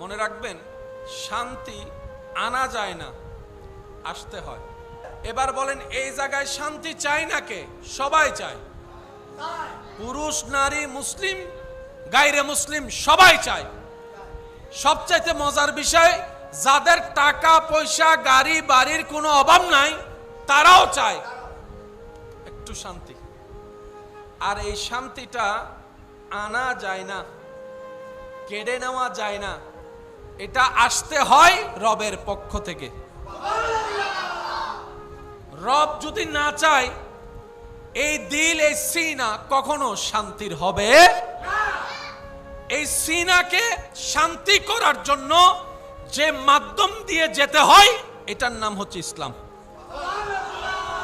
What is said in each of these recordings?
মনে রাখবেন, শান্তি আনা যায় না, আসতে হয়। এবার বলেন, এই জায়গায় শান্তি চাই না কে? সবাই চায়। পুরুষ, নারী, মুসলিম, গাইরে মুসলিম, সবাই চায়। সবচাইতে মজার বিষয়, যাদের টাকা, পয়সা, গাড়ি, বাড়ির কোনো অভাব নাই, তারাও চায়। একটু শান্তি। আর এই শান্তিটা আনা যায় না, কেড়ে নেওয়া যায় না। এটা আসতে হয় রবের পক্ষ থেকে। রব যদি না চায়, এই দিল, এই সিনা কখনো শান্তির হবে? এই সিনাকে শান্তি করার জন্য যে মাধ্যম দিয়ে যেতে হয়, এটার নাম হচ্ছে ইসলাম।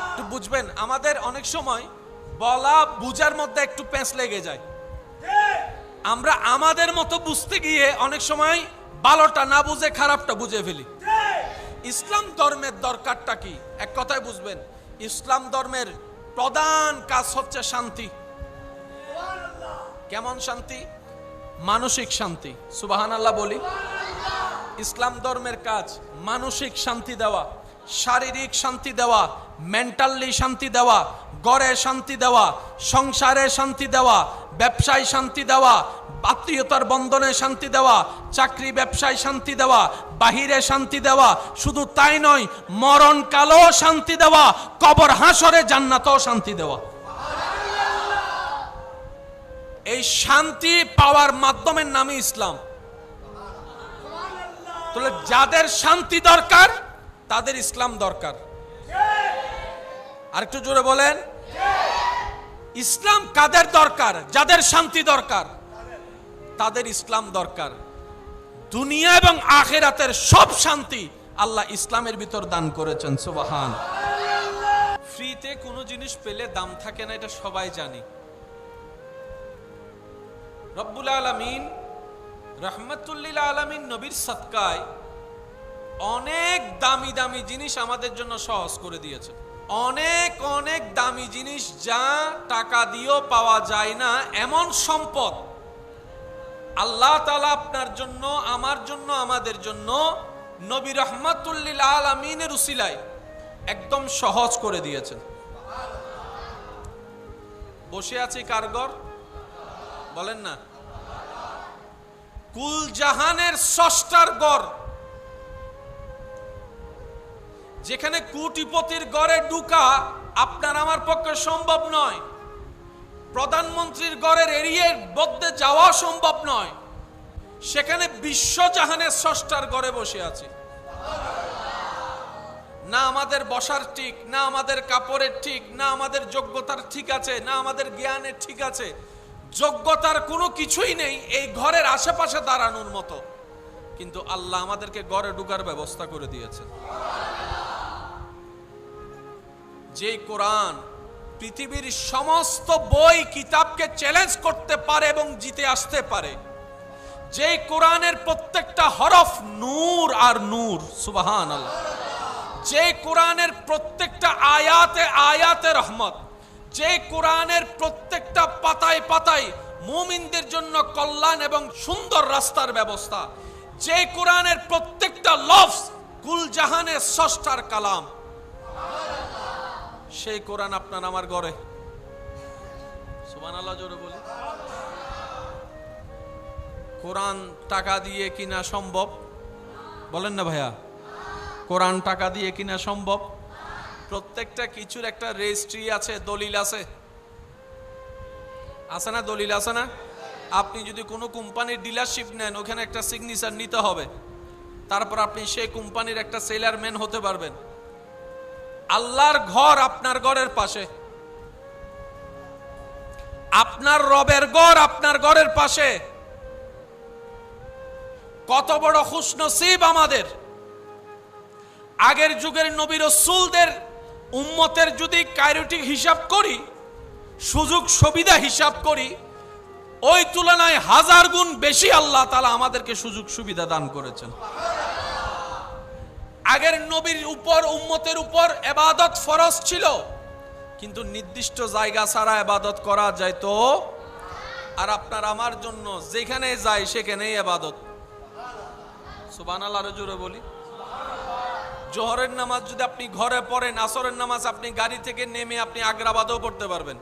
একটু বুঝবেন, আমাদের অনেক সময় বলা, বুঝার মধ্যে একটু প্যাঁচ লেগে যায়। আমরা আমাদের মতো বুঝতে গিয়ে অনেক সময় ভালোটা না বুঝে, খারাপটা বুঝে ফেলি। ইসলাম ধর্মের দরকারটা কি? এক কথায় বুঝবেন, ইসলাম ধর্মের প্রধান কাজ হচ্ছে শান্তি। কেমন শান্তি? মানসিক শান্তি। সুবাহান আল্লাহ বলি। ইসলাম ধর্মের কাজ মানসিক শান্তি দেওয়া, শারীরিক শান্তি দেওয়া, মেন্টালি শান্তি দেওয়া গড়ে শান্তি দেওয়া, সংসারে শান্তি দেওয়া, ব্যবসায় শান্তি দেওয়া, আত্মীয়তার বন্ধনে শান্তি দেওয়া, চাকরি ব্যবসায় শান্তি দেওয়া, বাহিরে শান্তি দেওয়া, শুধু তাই নয় মরণ কালেও শান্তি দেওয়া, কবর হাসরে জান্নাতেও শান্তি দেওয়া। এই শান্তি পাওয়ার মাধ্যমের নামই ইসলাম। তাহলে যাদের শান্তি দরকার, তাদের ইসলাম দরকার। আরেকটু জোরে বলেন। ইসলাম কাদের দরকার? যাদের শান্তি দরকার? তাদের ইসলাম দরকার। দুনিয়া এবং আখেরাতের সব শান্তি আল্লাহ ইসলামের ভিতর দান করেছেন, সুবাহান। ফ্রিতে কোনো জিনিস পেলে দাম থাকে না, এটা সবাই জানি। রব্বুল আলমিন রহমতুল্লিল আলমিন নবীর সৎকায় অনেক দামি দামি জিনিস আমাদের জন্য সহজ করে দিয়েছে অনেক অনেক দামি জিনিস যা টাকা দিয়েও পাওয়া যায় না, এমন সম্পদ। আল্লাহ তালা আপনার জন্য, আমার জন্য, আমাদের জন্য নবী রহমতুল্লিল আলমিনের উসিলায় একদম সহজ করে দিয়েছেন। বসে আছি কারগর? বলেন না। কুল জাহানের ষষ্ঠার গড়। যেখানে কোটিপতির গড়ে ঢুকা আপনার আমার পক্ষে সম্ভব নয়। প্রধানমন্ত্রীর গড়ের এরিয়ার মধ্যে যাওয়া সম্ভব নয়। সেখানে বিশ্বজাহানের ষষ্ঠার গড়ে বসে আছে। না আমাদের বসার ঠিক, না আমাদের কাপড়ের ঠিক, না আমাদের যোগ্যতার ঠিক আছে, না আমাদের জ্ঞানের ঠিক আছে। যোগ্যতার কোনো কিছুই নেই এই ঘরের আশেপাশে দাঁড়ানোর মতো। কিন্তু আল্লাহ আমাদেরকে গড়ে ঢুকার ব্যবস্থা করে দিয়েছেন। যে কোরআন পৃথিবীর সমস্ত বই কিতাবকে চ্যালেঞ্জ করতে পারে এবং জিতে আসতে পারে, যে কোরআনের প্রত্যেকটা হরফ নূর আর নূর সুবাহান যে কোরআনের প্রত্যেকটা আয়াতে আয়াতে রহমত, যে কোরআনের প্রত্যেকটা পাতায় পাতায় মুমিনদের জন্য কল্যাণ এবং সুন্দর রাস্তার ব্যবস্থা, যে কোরআনের প্রত্যেকটা লফজ কুল জাহানের ষষ্ঠার কালাম। সেই কোরআন আপনার আমার ঘরে। সুবান আল্লাহ জোরে বলি। কোরআন টাকা দিয়ে কিনা সম্ভব? বলেন না ভাইয়া। কোরআন টাকা দিয়ে কিনা সম্ভব? প্রত্যেকটা কিছুর একটা রেজিস্ট্রি আছে, দলিল আছে। আছে না দলিল, আছে না? আপনি যদি কোনো কোম্পানির ডিলারশিপ নেন, ওখানে একটা সিগনেচার নিতে হবে। তারপর আপনি সেই কোম্পানির একটা সেলারম্যান হতে পারবেন। আল্লাহর ঘর আপনার ঘরের পাশে। আপনার রবের ঘর আপনার ঘরের পাশে। কত বড় খুশনসিব আমাদের। আগের যুগের নবী রসুলদের উম্মতের যদি কাইরোটিক হিসাব করি, সুযোগ সুবিধা হিসাব করি, ওই তুলনায় হাজার গুণ বেশি আল্লাহ তালা আমাদেরকে সুযোগ সুবিধা দান করেছেন। আগের নবীর উপর, উম্মতের উপর এবাদত ফরজ ছিল। কিন্তু নির্দিষ্ট জায়গা ছাড়া এবাদত করা যায় তো আর আপনার আমার জন্য যেখানে যাই সেখানেই এবাদত। সুবান আরও জোরে বলি। জোহরের নামাজ যদি আপনি ঘরে পড়েন, আসরের নামাজ আপনি গাড়ি থেকে নেমে আপনি আগ্রাবাদেও পড়তে পারবেন।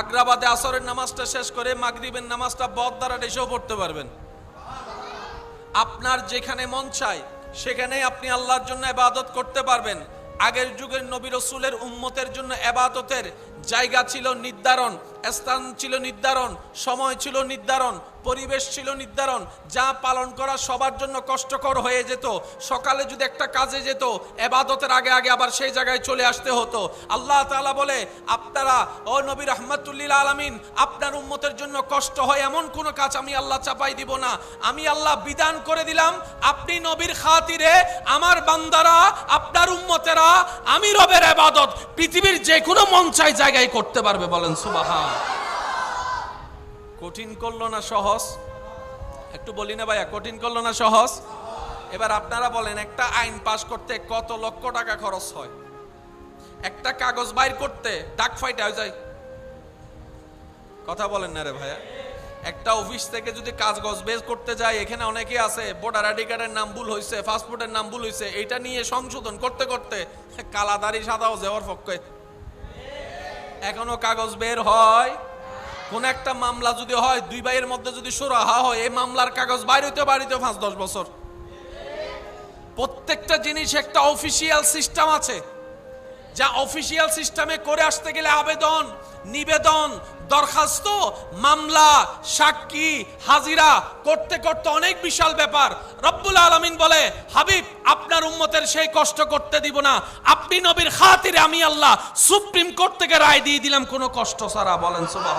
আগ্রাবাদে আসরের নামাজটা শেষ করে মাগরিবের নামাজটা বদ দ্বারা এসেও পড়তে পারবেন। আপনার যেখানে মন চায় সেখানে আপনি আল্লাহর জন্য এবাদত করতে পারবেন। আগের যুগের নবী রসুলের উম্মতের জন্য এবাদতের জায়গা ছিল নির্ধারণ, স্থান ছিল নির্ধারণ, সময় ছিল নির্ধারণ, পরিবেশ ছিল নির্ধারণ। যা পালন করা সবার জন্য কষ্টকর হয়ে যেত। সকালে যদি একটা কাজে যেত, এবাদতের আগে আগে আবার সেই জায়গায় চলে আসতে হতো। আল্লাহ তালা বলে, আপনারা, ও নবী রহমতুল্লিল আলমিন, আপনার উম্মতের জন্য কষ্ট হয় এমন কোনো কাজ আমি আল্লাহ চাপাই দিব না। আমি আল্লাহ বিধান করে দিলাম, আপনি নবীর খাতিরে আমার বান্দারা, আপনার উম্মতেরা, আমি রবের এবাদত। পৃথিবীর যে কোনো মন চাই জায়গায় করতে পারবে বলেন সুবাহা কঠিন করল না সহজ? একটু বলি না ভাইয়া, কঠিন করল না সহজ? এবার আপনারা বলেন, একটা আইন পাশ করতে কত লক্ষ টাকা খরচ হয়? একটা কাগজ বাইর করতে ডাক ফাইটা হয়ে যায়। কথা বলেন না রে ভাইয়া। একটা অফিস থেকে যদি কাজ গজ বের করতে যায়, এখানে অনেকে আছে, ভোটার আইডি কার্ডের নাম ভুল হয়েছে পাসপোর্টের নাম ভুল হয়েছে এটা নিয়ে সংশোধন করতে করতে কালাদারি সাদাও যাওয়ার পক্ষে এখনও কাগজ বের হয়। কোন একটা মামলা যদি হয়, দুই ভাইয়ের মধ্যে যদি সুরাহা হয়, এই মামলার কাগজ বাইরে হইতে বাড়িতে পাঁচ, দশ বছর। প্রত্যেকটা জিনিস একটা অফিসিয়াল সিস্টেম আছে। যা অফিসিয়াল সিস্টেমে করে আসতে গেলে আবেদন, নিবেদন, দরখাস্ত, মামলা, সাক্ষী, হাজিরা করতে করতে অনেক বিশাল ব্যাপার। রব্বুল আলমিন বলে, হাবিব, আপনার উম্মতের সেই কষ্ট করতে দিব না। আপনি নবীর খাতিরে আমি আল্লাহ সুপ্রিম কোর্ট থেকে রায় দিয়ে দিলাম, কোনো কষ্ট ছাড়া বলেন সুবাহ